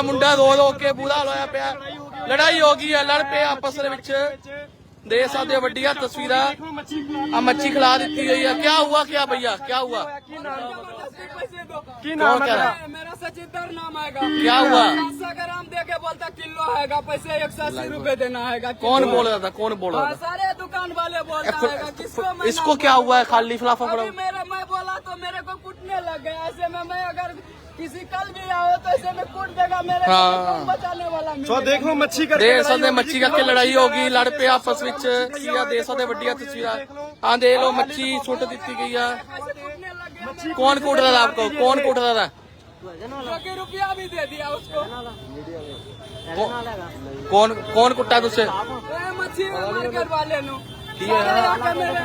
ਪਿਆ ਮੁੰਡਾ ਰੋ ਰੋ ਕੇ ਬੁਰਾ ਹਾਲ ਹੋਇਆ ਪਿਆ ਲੜਾਈ ਹੋ ਗਈ ਹੈ ਲੜ ਪਏ ਆਪਸ ਦੇ ਵਿੱਚ ਦੇ ਸਕਦੇ ਹੋ ਵੱਡੀਆਂ ਤਸਵੀਰਾਂ ਆ ਮੱਛੀ ਖਿਲਾ ਦਿੱਤੀ ਗਈ ਹੈ ਕੀ ਹੁਆ ਕੀ ਭਈਆ ਕੀ ਹੁਆ की नाम है है मेरा सचिंदर नाम आएगा क्या हुआ? सौ ग्राम दे के बोलता किलो आएगा पैसे एक सौ अस्सी रूपए देना है कौन बोल रहा था कौन बोल रहा था सारे दुकान वाले बोलता है किसको मैं इसको ना- क्या हुआ है खाली फलाफा पड़ा अभी मेरा मैं बोला तो मेरे को कूटने लग गया ऐसे में मैं अगर किसी कल भी आओ तो ऐसे में कूट देगा मेरे को हाँ। कौन बचाने वाला ਸੋ मिलेगा? ਦੇਖੋ ਮੱਛੀ ਦੇ ਕਰਕੇ ਸਕਦੇ ਮੱਛੀ ਕਰਕੇ ਲੜਾਈ ਹੋ ਗਈ ਲੜ ਪਏ ਆਪਸ ਵਿੱਚ ਕੀ ਆ ਦੇ ਸਕਦੇ ਵੱਡੀਆਂ ਤਸਵੀਰਾਂ ਆ ਦੇ ਲੋ ਮੱਛੀ ਸੁੱਟ ਦਿੱਤੀ ਗਈ ਆ ऐसे कूटने लग गया कौन कूट रहा था आपको कौन कूट रहा था जो कि रुपया भी दे दिया उसको कौन कौन कुट्टा तुझसे ए, मच्छी मार्केट वाले नु ठीक है। सारे आके मेरे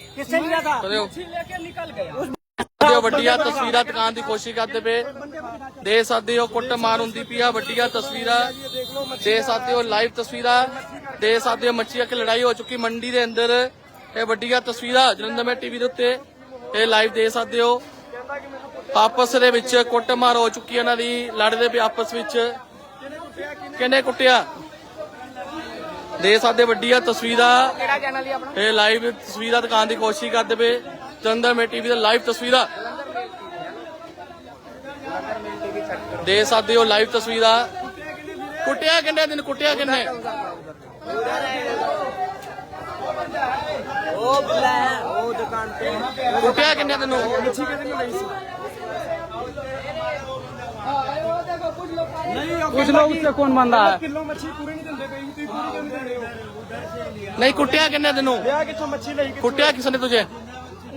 ਥਾ जो ਕਿਸਨੇ ਲਿਆ ਥਾ ਦਿਓ मच्छी लेके निकल गया ਦੇ ਵੱਡੀਆਂ ਤਸਵੀਰਾਂ ਦਿਖਾਉਣ ਦੀ ਕੋਸ਼ਿਸ਼ ਕਰਦੇ ਪਏ ਦੇ ਸਕਦੇ ਹੋ ਕੁੱਟ ਮਾਰ ਹੁੰਦੀ ਪਈ ਆ ਵੱਡੀਆਂ ਤਸਵੀਰਾਂ ਦੇ ਸਕਦੇ ਹੋ ਲਾਈਵ ਤਸਵੀਰਾਂ ਦੇ ਸਕਦੇ ਹੋ ਮੱਛੀਆਂ ਕਿ ਲੜਾਈ ਹੋ ਚੁੱਕੀ ਮੰਡੀ ਦੇ ਅੰਦਰ ਇਹ ਵੱਡੀਆਂ ਤਸਵੀਰਾਂ ਜਲੰਧਰ ਮੈਂ ਟੀਵੀ ਦੇ ਉੱਤੇ ਇਹ ਲਾਈਵ ਦੇ ਸਕਦੇ ਹੋ ਆਪਸ ਦੇ ਵਿੱਚ ਕੁੱਟ ਮਾਰ ਹੋ ਚੁੱਕੀ ਹੈ ਇਹਨਾਂ ਦੀ ਲੜਦੇ ਪਏ ਆਪਸ ਵਿੱਚ ਕਿਹਨੇ ਕੁੱਟਿਆ ਦੇ ਸਕਦੇ ਵੱਡੀਆਂ ਤਸਵੀਰਾਂ। ਇਹ ਲਾਈਵ ਤਸਵੀਰਾਂ ਦਿਖਾਉਣ ਦੀ ਕੋਸ਼ਿਸ਼ ਕਰਦੇ ਪਏ। ਜਲੰਧਰ ਮੇ ਟੀਵੀ ਦੇ ਲਾਈਵ ਤਸਵੀਰਾਂ। ਦੇ ਸਕਦੇ ਹੋ ਲਾਈਵ ਤਸਵੀਰਾਂ। ਕੁੱਟਿਆ ਕਿੰਨੇ ਦਿਨ ਕੁੱਟਿਆ ਕਿੰਨੇ? ਉਹ ਬੁਲਾ ਉਹ ਦੁਕਾਨ ਤੇ ਕੁੱਟਿਆ ਕਿੰਨੇ ਦਿਨ ਮੱਛੀ ਕਿਤੇ ਨਹੀਂ ਲਈ ਸੀ ਨਹੀਂ कुछ लोग उससे कौन बंदा है ਕਿਲੋ ਮੱਛੀ ਪੂਰੀ ਨਹੀਂ ਦਿੰਦੇ ਪਈ ਤੁਸੀਂ ਪੂਰੀ ਕਿਉਂ ਨਹੀਂ ਦਿੰਦੇ ਹੋ ਨਹੀਂ ਕੁੱਟਿਆ ਕਿੰਨੇ ਦਿਨੋਂ ਲਿਆ ਕਿੱਥੋਂ ਮੱਛੀ ਲਈ ਕਿੱਥੋਂ? ਕੁੱਟਿਆ ਕਿਸਨੇ ਤੁਝੇ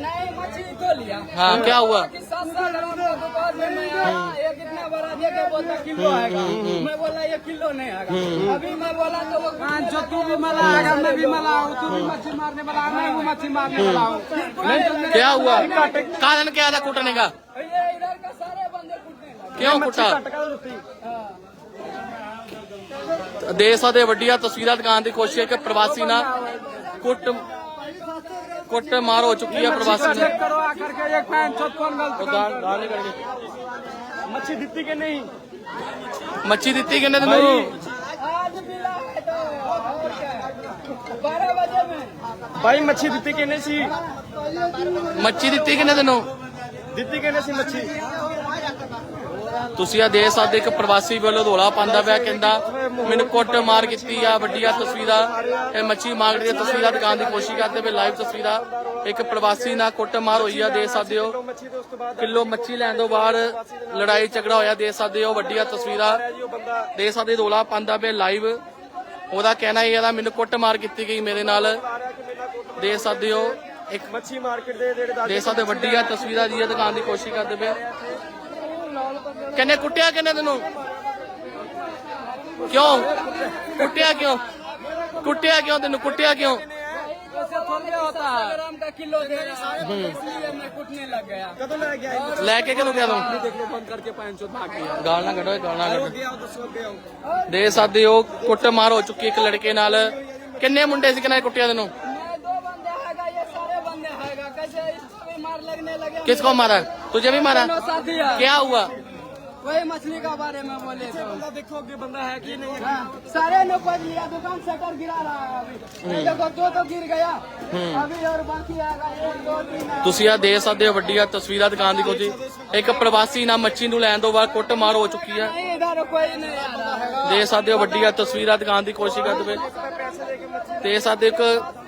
नहीं मच्छी तो लिया हाँ क्या हुआ कि सात सात ग्राम का दुकान में मैं आया ये कितना बड़ा दे के बोलता किलो आएगा मैं बोला ये किलो नहीं आएगा अभी मैं बोला तो वो जो तू भी मला आएगा मैं भी मला हूँ तू भी मच्छी मारने वाला मैं वो मच्छी मारने वाला हूँ क्या हुआ कारण क्या था कुटने का ਕਿਉਂ ਕੁੱਟਾ? ਦੇ ਸਕਦੇ ਵੱਡੀਆਂ ਤਸਵੀਰਾਂ ਦੁਕਾਨ ਦੀ ਕੋਸ਼ਿਸ਼ ਹੈ ਕਿ ਪ੍ਰਵਾਸੀ ਨਾਲ ਕੁੱਟ ਕੁੱਟ ਮਾਰ ਹੋ ਚੁੱਕੀ ਹੈ ਪ੍ਰਵਾਸੀ ਨੇ। ਚੈੱਕ ਕਰੋ ਆ ਕਰਕੇ ਇੱਕ ਪੈਨ ਚੋਤ ਕੋਨ ਗਲਤ ਦਾਣੇ ਕਰਕੇ ਮੱਛੀ ਦਿੱਤੀ ਕਿ ਨਹੀਂ? ਮੱਛੀ ਦਿੱਤੀ ਕਿੰਨੇ ਤੈਨੂੰ ਭਾਈ ਮੱਛੀ ਦਿੱਤੀ ਕਿੰਨੇ ਸੀ? ਮੱਛੀ ਦਿੱਤੀ ਕਿੰਨੇ ਤੈਨੂੰ ਦਿੱਤੀ ਕਿੰਨੇ ਸੀ ਮੱਛੀ? ਤੁਸੀਂ ਆ ਦੇ ਸਕਦੇ ਇੱਕ ਪ੍ਰਵਾਸੀ ਵੱਲੋਂ ਰੋਲਾ ਪਾਉਂਦਾ ਪਿਆ ਕਹਿੰਦਾ ਮੈਨੂੰ ਕੁੱਟ ਮਾਰ ਕੀਤੀ ਆ ਵੱਡੀਆਂ ਤਸਵੀਰਾਂ ਇਹ ਮੱਛੀ ਮਾਰਕੀਟ ਦੀਆਂ ਤਸਵੀਰਾਂ ਦਿਖਾਉਣ ਦੀ ਕੋਸ਼ਿਸ਼ ਕਰਦੇ ਪਏ ਲਾਈਵ ਤਸਵੀਰਾਂ। ਇੱਕ ਪ੍ਰਵਾਸੀ ਨਾਲ ਕੁੱਟ ਮਾਰ ਹੋਈ ਆ ਦੇ ਸਕਦੇ ਹੋ। ਕਿਲੋ ਮੱਛੀ ਲੈਣ ਤੋਂ ਬਾਅਦ ਲੜਾਈ ਝਗੜਾ ਹੋਇਆ ਦੇ ਸਕਦੇ ਹੋ ਵੱਡੀਆਂ ਤਸਵੀਰਾਂ। ਉਹ ਬੰਦਾ ਦੇ ਸਕਦੇ ਰੋਲਾ ਪਾਉਂਦਾ ਪਿਆ ਲਾਈਵ ਉਹਦਾ ਕਹਿਣਾ ਇਹ ਆ ਮੈਨੂੰ ਕੁੱਟ ਮਾਰ ਕੀਤੀ ਗਈ ਮੇਰੇ ਨਾਲ। ਆ ਰਿਹਾ ਕਿ ਮੇਰਾ ਕੋਟ ਦੇ ਸਕਦੇ ਹੋ ਇੱਕ ਮੱਛੀ ਮਾਰਕੀਟ ਦੇ ਜਿਹੜੇ ਦੇ ਸਕਦੇ ਵੱਡੀਆਂ ਤਸਵੀਰਾਂ ਦੀ ਦਿਖਾਉਣ ਦੀ ਕੋਸ਼ਿਸ਼ ਕਰਦੇ ਪਏ। ਕਹਿੰਦੇ ਕੁੱਟਿਆ ਕਿੰਨੇ ਤੈਨੂੰ? ਕਿਉਂ? ਕੁੱਟਿਆ ਕਿਉਂ? ਕੁੱਟਿਆ ਕਿਉਂ ਤੈਨੂੰ? ਕੁੱਟਿਆ ਕਿਉਂ? ਲੈ ਕੇ ਕਿਨੂੰ ਗਿਆ ਤੂੰ? ਗਾਲ ਨਾ ਕੱਢੋ, ਗਾਲ ਨਾ ਕੱਢੋ। ਦੇ ਉਹ ਕੁੱਟ ਮਾਰ ਹੋ ਚੁੱਕੀ ਇੱਕ ਲੜਕੇ ਨਾਲ। ਕਿੰਨੇ ਮੁੰਡੇ ਸੀ ਕਿਨਾਂ ਕੁੱਟਿਆ ਤੈਨੂੰ? किसको मारा तुझे भी मारा दोनों साथी है क्या हुआ वही मछली का बारे में बोले तो ਬੰਦਾ ਦੇਖੋ ਅੱਗੇ ਬੰਦਾ ਹੈ ਕਿ ਨਹੀਂ ਹੈ हाँ, सारे ने पढ़ लिया दुकान शटर गिरा रहा है अभी ये देखो दो तो गिर गया अभी और बाकी आएगा एक दो तीन है। ਤੁਸੀਂ ਆ ਦੇ ਸਕਦੇ ਹੋ ਵੱਡੀਆਂ ਤਸਵੀਰਾਂ ਦਿਖਾਉਣ ਦੀ ਕੋਸ਼ਿਸ਼ ਇੱਕ ਪ੍ਰਵਾਸੀ ਨਾਲ ਮੱਛੀ ਨੂੰ ਲੈਣ ਤੋਂ ਬਾਅਦ ਕੁੱਟ ਮਾਰ ਹੋ ਚੁੱਕੀ ਹੈ नहीं इधर कोई नहीं आ रहा है ਦੇ ਸਕਦੇ ਹੋ ਵੱਡੀਆਂ ਤਸਵੀਰਾਂ ਦਿਖਾਉਣ ਦੀ ਕੋਸ਼ਿਸ਼ ਕਰਦੇ ਪਏ ਦੇ ਸਕਦੇ ਹੋ ਇੱਕ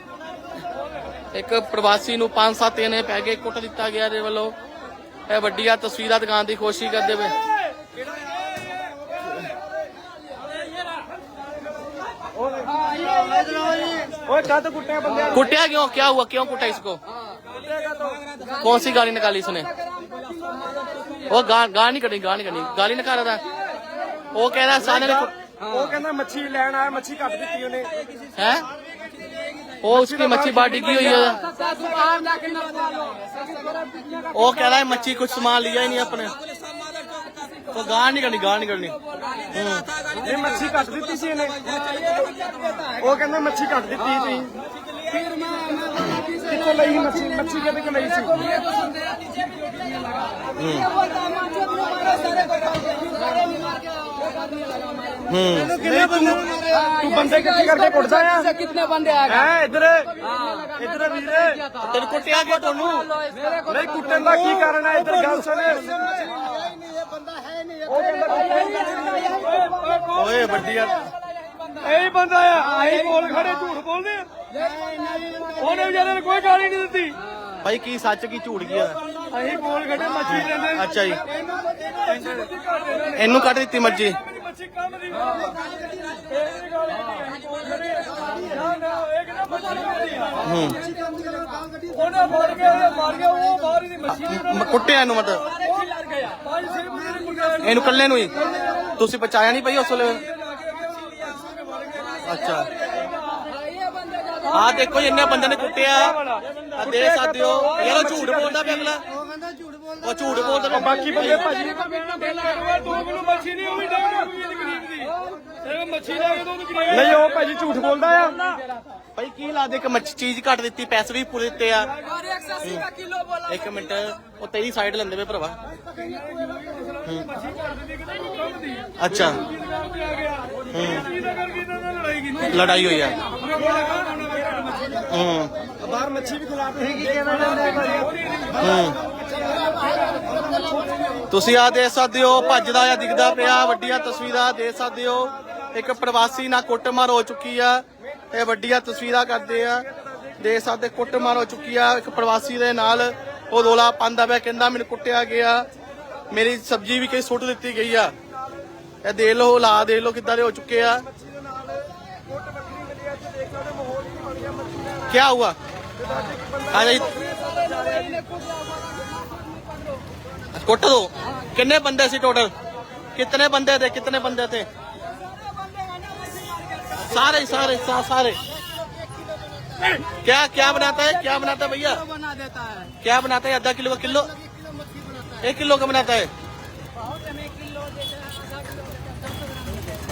ਇੱਕ ਪ੍ਰਵਾਸੀ ਨੂੰ ਪੰਜ ਸੱਤ ਜਣੇ ਪੈ ਕੇ ਕੁੱਟ ਦਿੱਤਾ ਗਿਆ ਦੇ ਵੱਲੋਂ ਇਹ ਵੱਡੀਆਂ ਤਸਵੀਰਾਂ ਦਿਖਾਉਣ ਦੀ ਕੋਸ਼ਿਸ਼ ਕਰਦੇ ਪਏ ਓਏ ਕਦ ਕੁੱਟਿਆ ਬੰਦਿਆਂ कुटिया क्यों क्या हुआ क्यों कुटा इसको कौन सी गाड़ी निकाली इसने ਉਹ ਗਾਂ ਗਾਂ ਨਹੀਂ ਕੱਢਣੀ ਗਾਂ ਨਹੀਂ ਕੱਢਣੀ ਗਾਲੀ ਨਾ ਕਰ ਰਹਾ ਉਹ ਕਹਿੰਦਾ ਸਾਨੇ ਨੇ ਉਹ ਕਹਿੰਦਾ ਮੱਛੀ ਲੈਣ ਆਇਆ ਮੱਛੀ ਕੱਟ ਦਿੱਤੀ ਉਹਨੇ ਹੈ ਉਹ वो उसकी मच्छी बाहर डिगी हुई है वो कह रहा है मच्छी कुछ सामान लिया ही नहीं अपने तो गांड नहीं करनी गांड नहीं करनी ਇਹ ਮੱਛੀ ਕੱਟ ਦਿੱਤੀ ਸੀ ਇਹਨੇ ਉਹ ਕਹਿੰਦਾ ਮੱਛੀ ਕੱਟ ਦਿੱਤੀ ਸੀ ਫਿਰ ਮੈਂ ਮੈਂ ਕਿੱਥੋਂ ਲਈ ਮੱਛੀ ਮੱਛੀ ਕਿਹਦੇ ਕੋਲ ਲਈ ਸੀ ਹੂੰ हम्म ਕਿੰਨੇ ਬੰਦੇ ਤੂੰ ਬੰਦੇ ਕਿੱਥੇ ਕਰਕੇ ਕੁੱਟਦਾ ਆ से कितने बंदे आ गए ਹੈ ਇੱਧਰ ਇੱਧਰ ਵੀਰੇ तेरे को क्या गया तोनू मेरे को ਨਹੀਂ ਕੁੱਟਣ ਦਾ ਕੀ ਕਾਰਨ ਹੈ ਇੱਧਰ ਗੱਲ ਸੁਣ ओए बड्डी यार ਇਹੀ ਬੰਦਾ ਆ ਆਹੀ ਕੋਲ ਖੜੇ ਝੂਠ ਬੋਲਦੇ ਆ ਉਹਨੇ ਵਿਚਾਰੇ ਨੇ ਕੋਈ ਗਾਲੀ ਨਹੀਂ ਦਿੱਤੀ भाई की सच की झूठ की है ਅਸੀਂ ਕੋਲ ਖੜੇ ਮੱਛੀ ਲੈਂਦੇ अच्छा जी ਇਹਨੂੰ ਕੱਢ ਦਿੱਤੀ ਮਰਜੀ ਕੁੱਟਿਆ ਇਹਨੂੰ ਮਤਲਬ? ਇਹਨੂੰ ਕੱਲੇ ਨੂੰ ਹੀ? ਤੁਸੀਂ ਬਚਾਇਆ ਨਹੀਂ ਭਾਈ ਉਸ ਵੇਲੇ? ਅੱਛਾ। ਆ ਦੇਖੋ ਇੰਨੇ ਬੰਦੇ ਨੇ ਕੁੱਟਿਆ। ਆ ਦੇ ਸਕਦੇ ਹੋ। ਯਾਰ ਝੂਠ ਬੋਲਦਾ ਪਿਆ ਅਗਲਾ। ਉਹ ਝੂਠ ਬੋਲਦਾ ਬਾਕੀ ਬੰਦੇ ਭਾਜੀ ਤੂੰ ਮੈਨੂੰ ਮੱਛੀ ਨਹੀਂ ਉਹ ਵੀ ਡਾਕਟਰ ਨਹੀਂ ਉਹ ਭਾਜੀ ਝੂਠ ਬੋਲਦਾ ਆ। ਭਾਈ ਕੀ ਲਾ ਦੇ ਇੱਕ ਮੱਛੀ ਚੀਜ਼ ਘੱਟ ਦਿੱਤੀ ਪੈਸੇ ਵੀ ਪੂਰੇ ਦਿੱਤੇ ਆ। ਇੱਕ ਮਿੰਟ ਉਹ ਤੇਰੀ ਸਾਈਡ ਲੈਂਦੇ ਵੇ ਭਰਾਵਾ। ਅੱਛਾ। ਲੜਾਈ ਹੋਈ ਆ। ਬਾਹਰ ਮੱਛੀ ਵੀ ਖਿਲਾ ਤੁਸੀਂ ਕੀ ਕਹਿਣਾ ਚਾਹੁੰਦੇ ਹੂੰ। ਤੁਸੀਂ ਆ ਦੇਖ ਸਕਦੇ ਹੋ ਭੱਜਦਾ ਆ ਦਿਖਦਾ ਪਿਆ ਵੱਡੀਆਂ ਤਸਵੀਰਾਂ ਦੇਖ ਸਕਦੇ ਹੋ। ਇੱਕ ਪ੍ਰਵਾਸੀ ਨਾਲ ਕੁੱਟਮਾਰ ਹੋ ਚੁੱਕੀ ਆ। ਇਹ ਵੱਡੀਆਂ ਤਸਵੀਰਾਂ ਕਰਦੇ ਆ। ਦੇਖ ਸਕਦੇ ਕੁੱਟਮਾਰ ਹੋ ਚੁੱਕੀ ਆ। ਇੱਕ ਪ੍ਰਵਾਸੀ ਦੇ ਨਾਲ ਉਹ ਰੋਲਾ ਪਾਉਂਦਾ ਪਿਆ। ਕਹਿੰਦਾ, ਮੈਨੂੰ ਕੁੱਟਿਆ ਗਿਆ। ਮੇਰੀ ਸਬਜ਼ੀ ਵੀ ਕਈ ਸੁੱਟ ਦਿੱਤੀ ਗਈ ਆ। ਇਹ ਦੇਖ ਲਓ ਲਾ ਦੇਖ ਲਓ ਕਿੱਦਾਂ ਦੇ ਹੋ ਚੁੱਕੇ ਆ। ਕੀ ਹੁਆ ਹਾਂਜੀ। ਕੁੱਟ ਦੋ। ਕਿੰਨੇ ਬੰਦੇ ਸੀ ਟੋਟਲ ਕਿੰਨੇ ਬੰਦੇ ਤੇ ਕਿੰਨੇ ਬੰਦੇ ਤੇ? सारे सारे सा, सारे। क्या क्या बनाता है? क्या बनाता है भैया? बना देता है क्या बनाता है? आधा किलो का किलो? एक किलो का बनाता है?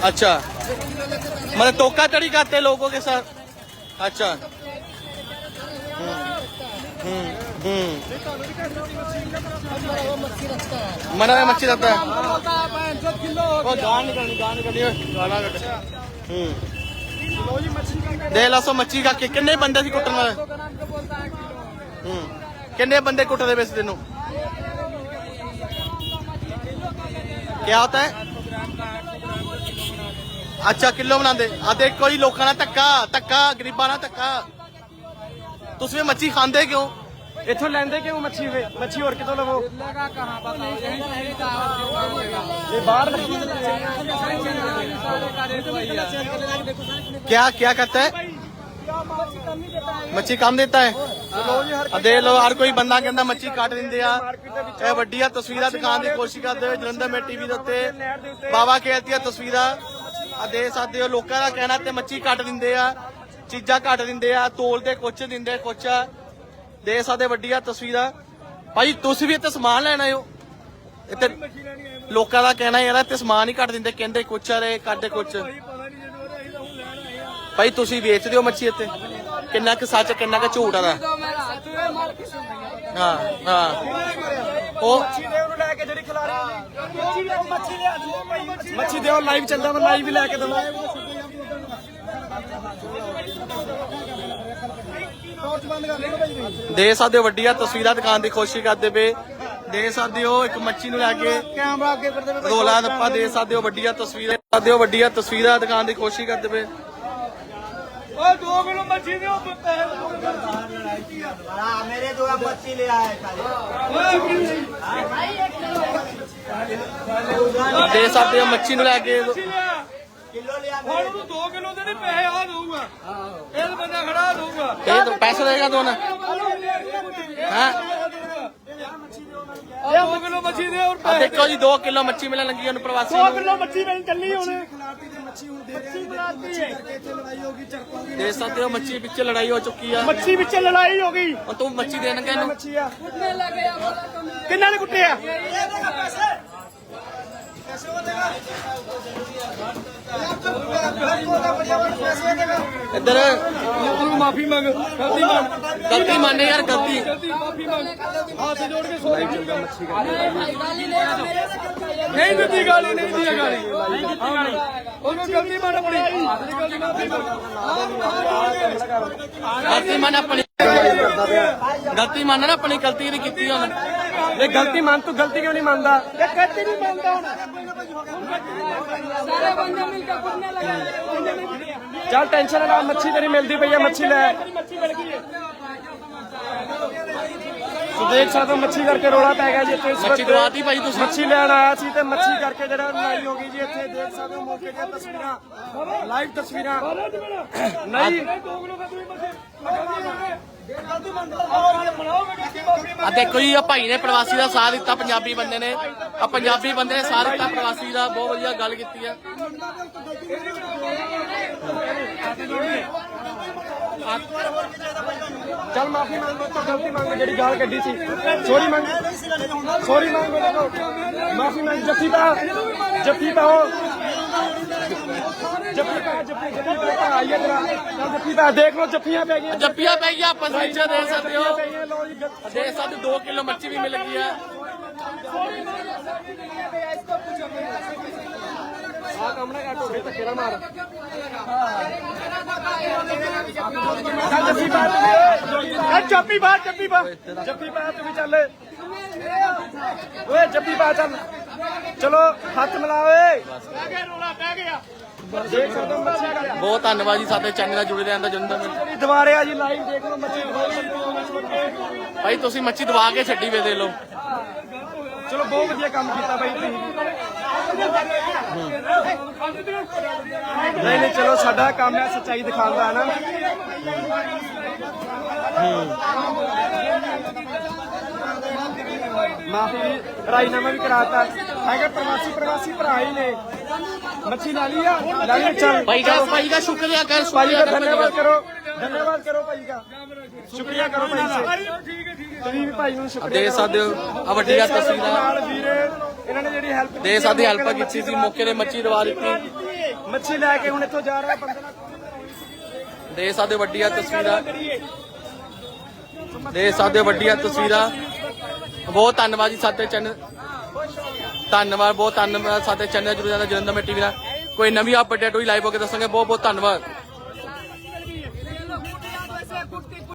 अच्छा। मतलब टोका चढ़ी करते हैं लोगों के साथ। अच्छा। हम्म हम्म। मना में मच्छी रहता है। होता ਦੇ ਲਸੋ ਮੱਛੀ ਕਾ ਕੇ ਕਿੰਨੇ ਬੰਦੇ ਸੀ ਕੁੱਟਣ ਵਾਲੇ? ਹੂੰ। ਕਿੰਨੇ ਬੰਦੇ ਕੁੱਟਦੇ ਵੇਸ ਤੈਨੂੰ? ਕੀ ਹੁੰਦਾ ਹੈ? ਅੱਛਾ ਕਿਲੋ ਬਣਾਉਂਦੇ। ਆ ਦੇਖੋ ਜੀ ਲੋਕਾਂ ਨਾਲ ਧੱਕਾ ਧੱਕਾ ਗਰੀਬਾਂ ਨਾਲ ਧੱਕਾ। ਤੁਸੀਂ ਮੱਛੀ ਖਾਂਦੇ ਕਿਉਂ? ਇੱਥੋਂ ਲੈਂਦੇ ਕਿਉਂ ਮੱਛੀ ਵੇ ਮੱਛੀ ਹੋਰ ਕਿਤੋਂ ਲਵੋ? ਇਹ ਬਾਹਰ ਲੱਗੀ सारे का रेट वही है क्या क्या कहता है ਮੱਛੀ ਕੰਮ ਦਿੱਤਾ ਹੈ ਲੋ ਜੀ ਹਰ ਆ ਦੇਖ ਲਓ ਹਰ ਕੋਈ ਬੰਦਾ ਕਹਿੰਦਾ ਮੱਛੀ ਕੱਟ ਦਿੰਦੇ ਆ ਇਹ ਵੱਡੀਆਂ ਤਸਵੀਰਾਂ ਦਿਖਾਉਣ ਦੀ ਕੋਸ਼ਿਸ਼ ਕਰਦੇ ਹੋਏ ਜਲੰਧਰ ਮੇ ਟੀਵੀ ਦੇ ਉੱਤੇ ਬਾਬਾ ਖੇਲ ਦੀਆਂ ਤਸਵੀਰਾਂ ਆ ਦੇਖ ਸਕਦੇ ਹੋ ਲੋਕਾਂ ਦਾ ਕਹਿਣਾ ਤੇ ਮੱਛੀ ਕੱਟ ਦਿੰਦੇ ਆ ਚੀਜ਼ਾਂ ਕੱਟ ਦਿੰਦੇ ਆ ਤੋਲਦੇ ਕੁਛ ਦਿੰਦੇ ਕੁਛ ਆ ਦੇਖ ਸਕਦੇ ਵੱਡੀਆਂ ਤਸਵੀਰਾਂ ਭਾਈ ਤੁਸੀਂ ਵੀ ਇੱਥੇ ਸਮਾਨ ਲੈਣ ਆਏ ਹੋ ਇੱਥੇ ਲੋਕਾਂ ਦਾ ਕਹਿਣਾ ਯਾਰ ਇੱਥੇ ਸਮਾਨ ਹੀ ਘੱਟ ਦਿੰਦੇ ਕਹਿੰਦੇ ਕੁਛ ਅਰੇ ਕੱਢੇ ਕੁਛ। ਭਾਈ ਤੁਸੀਂ ਵੇਚਦੇ ਹੋ ਮੱਛੀ ਇੱਥੇ। ਕਿੰਨਾ ਕੁ ਸੱਚ ਕਿੰਨਾ ਕੁ ਝੂਠ ਆਦਾ ਹਾਂ ਮੱਛੀ ਦਿਓ ਲਾਈਵ ਚੱਲਦਾ ਦੇ ਸਾਡੇ ਵੱਡੀਆਂ ਤਸਵੀਰਾਂ ਦਿਖਾਉਣ ਦੀ ਕੋਸ਼ਿਸ਼ ਕਰਦੇ ਪਏ। ਦੇ ਸਕਦੇ ਹੋ ਇੱਕ ਮੱਛੀ ਨੂੰ ਲੈ ਕੇ ਕੈਮਰਾ ਅੱਗੇ ਕਰਦੇ ਪਏ ਰੋਲਾ ਦੱਪਾ ਦੇ ਸਕਦੇ ਹੋ ਵੱਡੀਆਂ ਤਸਵੀਰਾਂ ਸਕਦੇ ਹੋ ਵੱਡੀਆਂ ਤਸਵੀਰਾਂ ਦੁਕਾਨ ਦੀ ਕੋਸ਼ਿਸ਼ ਕਰਦੇ ਪਏ। ਓਏ 2 ਕਿਲੋ ਮੱਛੀ ਦਿਓ ਪੈਸੇ ਹਾਂ ਮੇਰੇ ਦੇ ਸਕਦੇ ਹੋ ਮੱਛੀ ਨੂੰ ਲੈ ਕੇ। ਕਿਲੋ ਲਿਆ ਹੁਣ ਤੂੰ 2 ਕਿਲੋ ਦੇ ਪੈਸੇ ਆ ਦਊਗਾ। ਇਹ ਬੰਦਾ ਖੜਾ ਦਊਗਾ। ਇਹ ਪੈਸੇ ਦੇਗਾ ਤੂੰ ਨਾ ਹਾਂ? 2 ਕਿਲੋ ਮੱਛੀ ਦੇ ਹੋਰ ਆ ਪੈਸੇ ਦੇਖੋ ਜੀ 2 ਕਿਲੋ ਮੱਛੀ ਮਿਲਣ ਲੱਗੀ ਉਹਨੂੰ ਪ੍ਰਵਾਸੀ 2 ਨੂੰ। ਕਿਲੋ ਮੱਛੀ ਮਿਲਣ ਚੱਲੀ ਹੁਣ। ਖਿਲਾਫੀ ਤੇ ਮੱਛੀ ਹੁਣ ਦੇ ਮੱਛੀ ਰਿਹਾ ਬਣਾਤੀ ਮੱਛੀ ਹੈ। ਕਰਕੇ ਇੱਥੇ ਲੜਾਈ ਹੋਗੀ ਚਰਪਾਂਗੇ ਦੇਖ ਸਕਦੇ ਹੋ ਮੱਛੀ ਪਿੱਛੇ ਲੜਾਈ ਹੋ ਚੁੱਕੀ ਆ। ਮੱਛੀ ਵਿੱਚ ਲੜਾਈ ਹੋ ਗਈ। ਉਹ ਤੂੰ ਮੱਛੀ ਦੇਣ ਗਿਆ ਇਹਨੂੰ? ਮੱਛੀ ਆ? ਕਿੰਨਾ ਨੇ ਕੁੱਟਿਆ? ਇੱਧਰ। ਤੂੰ ਮਾਫੀ ਮੰਗ ਗਲਤੀ ਮੰਨ ਗਲਤੀ ਮੰਨ ਯਾਰ ਗਲਤੀ। ਹੱਥ ਜੋੜ ਕੇ ਸੌਰੀ ਨਹੀਂ ਦਿੱਤੀ ਗਾਲੀ ਨਹੀਂ ਦਿੱਤੀ ਗਾਲੀ। ਉਹਨੂੰ ਗਲਤੀ ਮੰਨ ਆਪਣੀ। ਗਲਤੀ ਮਾਫੀ ਮੰਨ ਆਪਣੀ। ਗਲਤੀ ਮੰਨ ਨਾ ਆਪਣੀ ਗਲਤੀ ਕੀਤੀ ਉਹਨੇ। ਇਹ ਗਲਤੀ ਮੰਨ ਤੂੰ ਗਲਤੀ ਕਿਉਂ ਨਹੀਂ ਮੰਨਦਾ? ਇਹ ਗਲਤੀ ਨਹੀਂ ਮੰਨਦਾ ਹੁਣ। ਚੱਲ ਟੈਨਸ਼ਨ ਨਾ ਮੱਛੀ ਤੇਰੀ ਮਿਲਦੀ ਪਈ ਆ ਮੱਛੀ ਲੈ। ਤੂੰ ਦੇਖ ਸਕਦਾ ਹੋ ਮੱਛੀ ਕਰਕੇ ਰੋਲਾ ਪੈ ਗਿਆ ਜੀ ਇੱਥੇ ਇਸ ਮੱਛੀ। ਦਵਾਤੀ ਭਾਈ ਤੁਸੀਂ। ਮੱਛੀ ਲੈਣ ਆਇਆ ਸੀ ਤੇ ਮੱਛੀ ਕਰਕੇ ਜਿਹੜਾ ਲੜਾਈ ਹੋ ਗਈ ਜੀ ਇੱਥੇ ਦੇਖ ਸਕਦੇ ਹੋ ਮੌਕੇ ਦੀਆਂ ਤਸਵੀਰਾਂ ਲਾਈਵ ਤਸਵੀਰਾਂ। ਨਹੀਂ। ਆ ਦੇਖੋ ਜੀ ਆ ਭਾਈ ਨੇ ਪ੍ਰਵਾਸੀ ਦਾ ਸਾਥ ਦਿੱਤਾ ਪੰਜਾਬੀ ਬੰਦੇ ਨੇ। ਆ ਪੰਜਾਬੀ ਬੰਦੇ ਨੇ ਸਾਥ ਦਿੱਤਾ ਪ੍ਰਵਾਸੀ ਦਾ ਬਹੁਤ ਵਧੀਆ ਗੱਲ ਕੀਤੀ ਆ ਚੱਲ ਮਾਫੀ ਮੰਗ ਤੂੰ ਗਲਤੀ ਮੰਗ ਜਿਹੜੀ ਗਾਲ ਕੱਢੀ ਸੀ। ਸੋਰੀ ਮੰਗ ਸੋਰੀ ਮੰਗ ਮਾਫੀ ਮੰਗ ਜੱਫੀ ਪਾ ਜੱਫੀ ਪਾਓ। ਜੱਫੀ ਪਾ ਜੱਫੀ ਜੱਫੀ ਪਾ ਆਈਏ ਤੇਰਾ। ਚੱਲ ਜੱਫੀ ਪਾ ਦੇਖ ਲਓ ਜੱਫੀਆਂ ਪੈ ਗਈਆਂ। ਜੱਪੀਆਂ ਪੈ ਗਿਆ ਆਪਾਂ ਵਿੱਚ ਦੇ ਸਕਦੇ ਹੋ। ਗਈਆਂ ਲਓ ਜੀ ਗ- ਦੇ ਸਕਦੇ 2 ਕਿਲੋ ਮੱਛੀ ਵੀ ਮਿਲ ਗਈ ਆ। ਆ ਕੰਮ ਨਾ ਮਾਰ। ਚੱਲ ਜੱਫੀ ਪਾ ਚੱਲ ਜੱਫੀ ਪਾ ਜੱਫੀ ਪਾ। ਜੱਫੀ ਪਾ ਤੂੰ ਵੀ ਚੱਲ। ਓਏ ਜੱਫੀ ਪਾ ਚੱਲ। ਚਲੋ ਹੱਥ ਮਿਲਾ ਓਏ ਗਿਆ ਰੋਲਾ ਗਿਆ ਬਹੁਤ ਧੰਨਵਾਦ ਜੀ ਸਾਡੇ ਚੈਨਲ ਨਾਲ ਜੁੜੇ ਰਹਿਣ ਦਾ ਜੁੜਨ ਦਾ ਮੈਨੂੰ। ਦੁਬਾਰੇ ਆ ਜੀ ਲਾਈਵ ਦੇਖ ਲਓ ਮੱਛੀ ਭਾਈ ਤੁਸੀਂ ਮੱਛੀ ਦਵਾ ਕੇ ਛੱਡੀ ਵੇ ਦੇ ਲਓ। ਚਲੋ ਬਹੁਤ ਵਧੀਆ ਕੰਮ ਕੀਤਾ ਬਾਈ ਤੁਸੀਂ। ਨਹੀਂ ਨਹੀਂ ਚਲੋ ਸਾਡਾ ਕੰਮ ਹੈ ਸੱਚਾਈ ਦਿਖਾਉਣ ਦਾ ਹੈ ਨਾ? ਮਾਫੀ ਰਾਜਨਾਮਾ ਵੀ ਕਰਾਤਾ। ਹੈਗਾ ਪ੍ਰਵਾਸੀ ਪ੍ਰਵਾਸੀ ਭਰਾ ਹੀ ਨੇ। ਮੱਛੀ ਲਾ ਲਈ ਆ? ਲਾ ਲਈ ਚੱਲ। ਭਾਈ ਦਾ ਭਾਈ ਦਾ ਸ਼ੁਕਰੀਆ ਕਰ ਭਾਈ ਦਾ ਕਰ ਧੰਨਵਾਦ ਕਰੋ ਧੰਨਵਾਦ ਕਰੋ ਭਾਈ ਦਾ। ਸ਼ੁਕਰੀਆ ਕਰੋ ਭਾਈ ਸੇ ਤੁਸੀਂ ਵੀ ਭਾਈ ਨੂੰ ਸ਼ੁਕਰੀਆ ਦੇ। ਸਕਦੇ ਹੋ ਆ। ਹੋ ਤਸਵੀਰਾਂ ਨਾਲ ਵੀਰੇ ਹੈਲਪ ਦੇ ਸਕਦੇ ਹੈਲਪ ਕੀਤੀ ਸੀ ਮੌਕੇ ਤੇ ਮੱਛੀ ਦਵਾ ਦਿੱਤੀ। ਮੱਛੀ ਲੈ ਕੇ ਹੁਣ ਇੱਥੋਂ ਜਾ ਰਿਹਾ ਬੰਦੇ ਨਾਲ। ਦੇ ਹੋ ਵੱਡੀਆਂ ਤਸਵੀਰਾਂ। ਦੇ ਹੋ ਵੱਡੀਆਂ ਤਸਵੀਰਾਂ। ਬਹੁਤ ਧੰਨਵਾਦ ਜੀ ਸਾਡੇ ਚੈਨਲ ਧੰਨਵਾਦ ਬਹੁਤ ਧੰਨਵਾਦ ਸਾਡੇ ਚੈਨਲ ਜੁੜੇ ਰਹਿਣ ਦਾ ਜਲੰਧਰ ਮੇ ਟੀਵੀ ਨਾਲ ਕੋਈ ਨਵੀਂ ਅਪਡੇਟ ਹੋਈ ਲਾਈਵ ਹੋ ਕੇ ਦੱਸਾਂਗੇ। ਬਹੁਤ ਬਹੁਤ ਧੰਨਵਾਦ।